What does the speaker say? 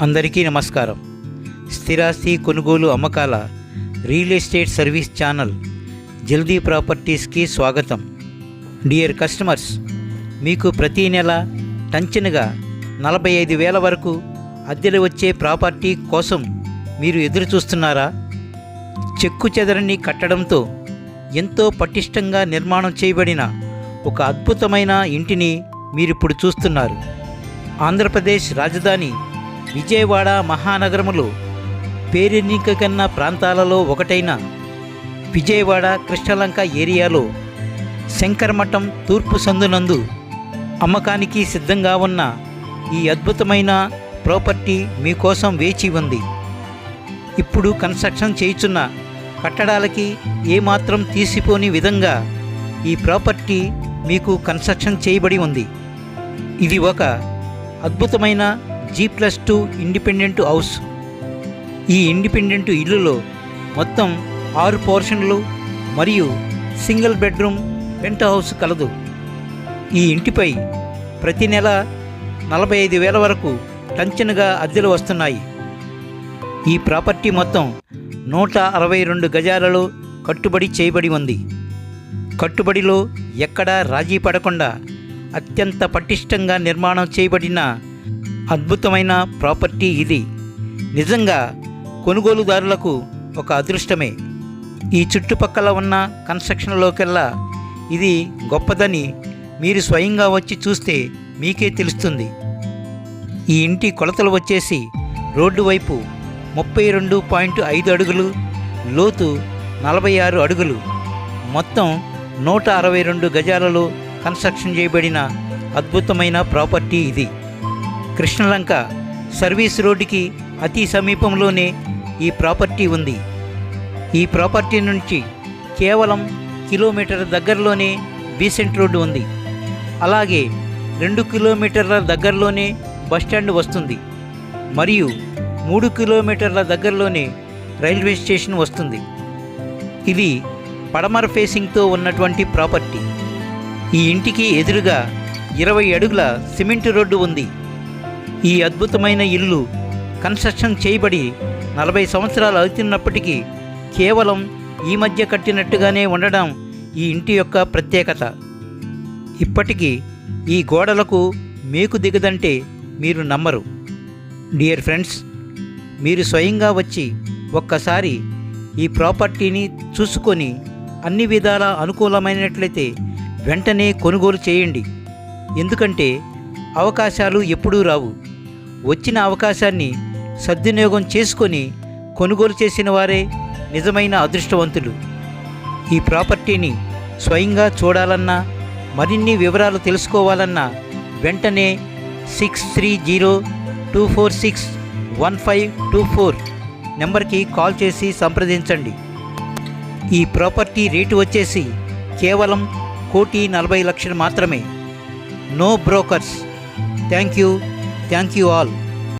అందరికీ నమస్కారం. స్థిరాస్తి కొనుగోలు అమ్మకాల రియల్ ఎస్టేట్ సర్వీస్ ఛానల్ జల్దీ ప్రాపర్టీస్కి స్వాగతం. డియర్ కస్టమర్స్ మీకు ప్రతీ నెల టంచనుగా నలభై ఐదు వేల వరకు అద్దెలు వచ్చే ప్రాపర్టీ కోసం మీరు ఎదురు చూస్తున్నారా చెక్కు చెదరని కట్టడంతో ఎంతో పటిష్టంగా నిర్మాణం చేయబడిన ఒక అద్భుతమైన ఇంటిని మీరిప్పుడు చూస్తున్నారు. ఆంధ్రప్రదేశ్ రాజధాని విజయవాడ మహానగరములో పేరెన్నికన్న ప్రాంతాలలో ఒకటైన విజయవాడ కృష్ణలంక ఏరియాలో శంకరమఠం తూర్పు సందునందు అమ్మకానికి సిద్ధంగా ఉన్న ఈ అద్భుతమైన ప్రాపర్టీ మీకోసం వేచి ఉంది. ఇప్పుడు కన్స్ట్రక్షన్ చేయుచున్న కట్టడాలకి ఏమాత్రం తీసిపోని విధంగా ఈ ప్రాపర్టీ మీకు కన్స్ట్రక్షన్ చేయబడి ఉంది. ఇది ఒక అద్భుతమైన G plus two independent house ఈ ఇండిపెండెంట్ ఇల్లులో మొత్తం ఆరు పోర్షన్లు మరియు సింగిల్ బెడ్రూమ్ పెంట్ హౌస్ కలదు. ఈ ఇంటిపై ప్రతి నెల నలభై ఐదు వేల వరకు టంచనుగా అద్దెలు వస్తున్నాయి. ఈ ప్రాపర్టీ మొత్తం నూట అరవై రెండు గజాలలో కట్టుబడి చేయబడి ఉంది. కట్టుబడిలో ఎక్కడా రాజీ పడకుండా అత్యంత పటిష్టంగా నిర్మాణం చేయబడిన అద్భుతమైన ప్రాపర్టీ ఇది. నిజంగా కొనుగోలుదారులకు ఒక అదృష్టమే. ఈ చుట్టుపక్కల ఉన్న కన్స్ట్రక్షన్లోకెల్లా ఇది గొప్పదని మీరు స్వయంగా వచ్చి చూస్తే మీకే తెలుస్తుంది. ఈ ఇంటి కొలతలు వచ్చేసి రోడ్డు వైపు ముప్పై రెండు పాయింట్ ఐదు అడుగులు లోతు నలభై ఆరు అడుగులు. మొత్తం నూట అరవై రెండు గజాలలో కన్స్ట్రక్షన్ చేయబడిన అద్భుతమైన ప్రాపర్టీ ఇది. కృష్ణలంక సర్వీస్ రోడ్డుకి అతి సమీపంలోనే ఈ ప్రాపర్టీ ఉంది. ఈ ప్రాపర్టీ నుంచి కేవలం కిలోమీటర్ దగ్గరలోనే బీసెంట్ రోడ్డు ఉంది. అలాగే రెండు కిలోమీటర్ల దగ్గరలోనే బస్టాండ్ వస్తుంది. మరియు మూడు కిలోమీటర్ల దగ్గరలోనే రైల్వే స్టేషన్ వస్తుంది. ఇది పడమర ఫేసింగ్తో ఉన్నటువంటి ప్రాపర్టీ. ఈ ఇంటికి ఎదురుగా ఇరవై అడుగుల సిమెంట్ రోడ్డు ఉంది. ఈ అద్భుతమైన ఇల్లు కన్స్ట్రక్షన్ చేయబడి నలభై సంవత్సరాలు అవుతున్నప్పటికీ కేవలం ఈ మధ్య కట్టినట్టుగానే ఉండడం ఈ ఇంటి యొక్క ప్రత్యేకత. ఇప్పటికీ ఈ గోడలకు మేకు దిగదంటే మీరు నమ్మరు. డియర్ ఫ్రెండ్స్ మీరు స్వయంగా వచ్చి ఒక్కసారి ఈ ప్రాపర్టీని చూసుకొని అన్ని విధాల అనుకూలమైనట్లయితే వెంటనే కొనుగోలు చేయండి. ఎందుకంటే అవకాశాలు ఎప్పుడూ రావు. వచ్చిన అవకాశాన్ని సద్వినియోగం చేసుకొని కొనుగోలు చేసిన వారే నిజమైన అదృష్టవంతులు. ఈ ప్రాపర్టీని స్వయంగా చూడాలన్నా మరిన్ని వివరాలు తెలుసుకోవాలన్నా వెంటనే six three zero two four six one five two four నెంబర్కి కాల్ చేసి సంప్రదించండి. ఈ ప్రాపర్టీ రేటు వచ్చేసి కేవలం కోటి నలభై లక్షలు మాత్రమే. No brokers. Thank you. Thank you all